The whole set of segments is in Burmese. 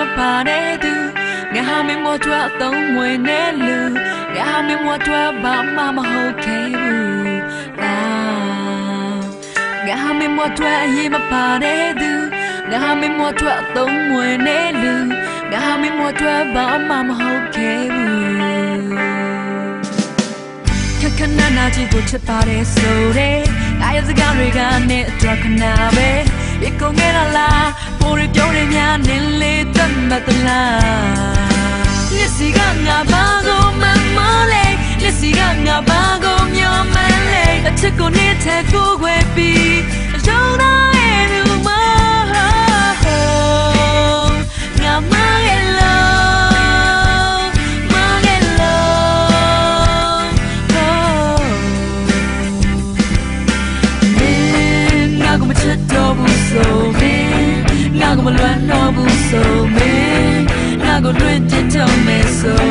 မပါတဲ့သူငါဟာမင်းမထွက်အသုံးဝင်နေလူငါဟာမင်းမထွက်ဘာမှမဟုတ်ခဲ့ဘူးလားငါဟာမင်းမထွက်အရေးမပါတဲ့သူငါဟာမင်းမထွက်အသုံးဝင်နေလူငါဟာမင်းမထွက်ဘာမှမဟုတ်ခဲ့ဘူးခခနာနာကြီးကိုချစ်ပါတယ်ဆိုတဲ့အားရစကားတွေကနဲ့အတွက်ခနာပဲ ဒီကုန်ခဲ့ရလားပိုရီပြောရများနင်းလေးတတ်မှတ်သလားလက်စီကငါဘာကိုမမလဲလက်စီကငါဘာကိုမျောမှ မလွမ်းတော့ဘူးဆိုမင်းငါကိုလွင့်ကျင်ချုံမယ်ဆို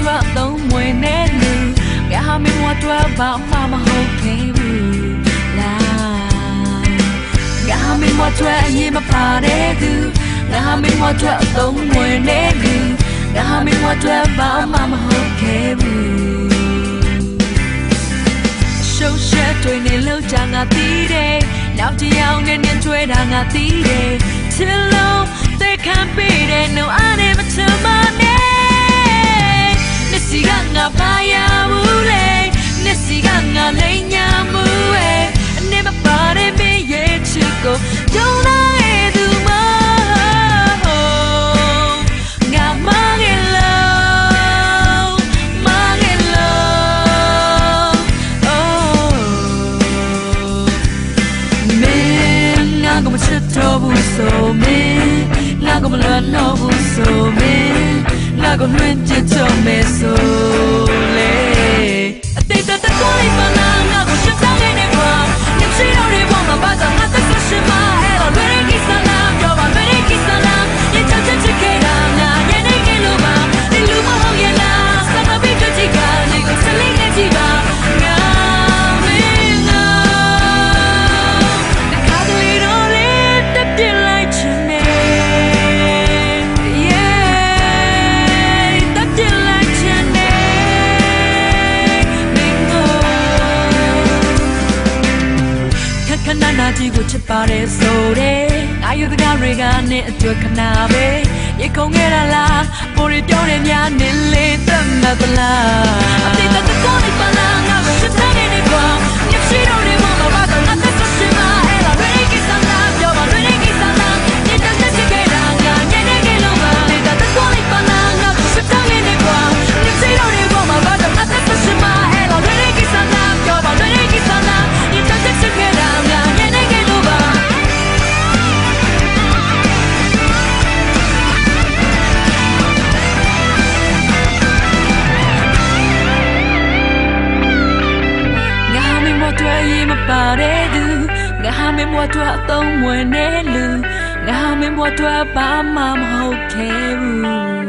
ဟာမင်းဘွားထွက်သုံးမွေနဲ့လူငါဟာမင်းဘွားထွက်ဘာမှမဟုတ်ခဲ့ဘူးလားငါဟာမင်းမထွက်အရင်မပါတဲ့သူငါဟာမင်းမထွက်အသုံးဝင်နေလူငါဟာမင်းမထွက်ဘာမှမဟုတ်ခဲ့ဘူးရှုပ်ရှက်တွေနေလို့ကြာငါတီးတယ်နောက်တစ်ယောက်နဲ့နဲ့ကျွဲတာငါတီးတယ်ချစ်လို့သိခံပေးတဲ့ no အား ပါရဘူးလေနစ်စီကငါလိမ်ညာမှုရဲ့အနေမပါတဲ့မင်းရဲ့ချစ်ကိုကြုံလာရဲ့သူမဟုတ်ငါမငယ်လို့မငယ်လို့ oh မင်းငါကမချစ်တော့ဘူးဆိုမင်းငါကမလွတ်တော့ဘူးဆိုမင်းငါကလွင့်ချစ်ချင်မယ်ဆိုလေအ တိတ် နာကြီးကိုချစ်ပါတယ်ဆိုတဲ့အာယုဒကတွေကနဲ့အတွက်ခဏပဲရေခုန်ခဲ့တာလားပိုရီပြောတယ်များနင်းလေးသတ်မှတ်သလားအတိတ်တကောလေးပါလားငါကိုချစ်တဲ့နေကွာ ပါတဲ့သူငါမင်းမတွေ့အသုံးဝင်နေလူငါမင်းမတွေ့ဘာမှမဟုတ်ခဲ့ဘူး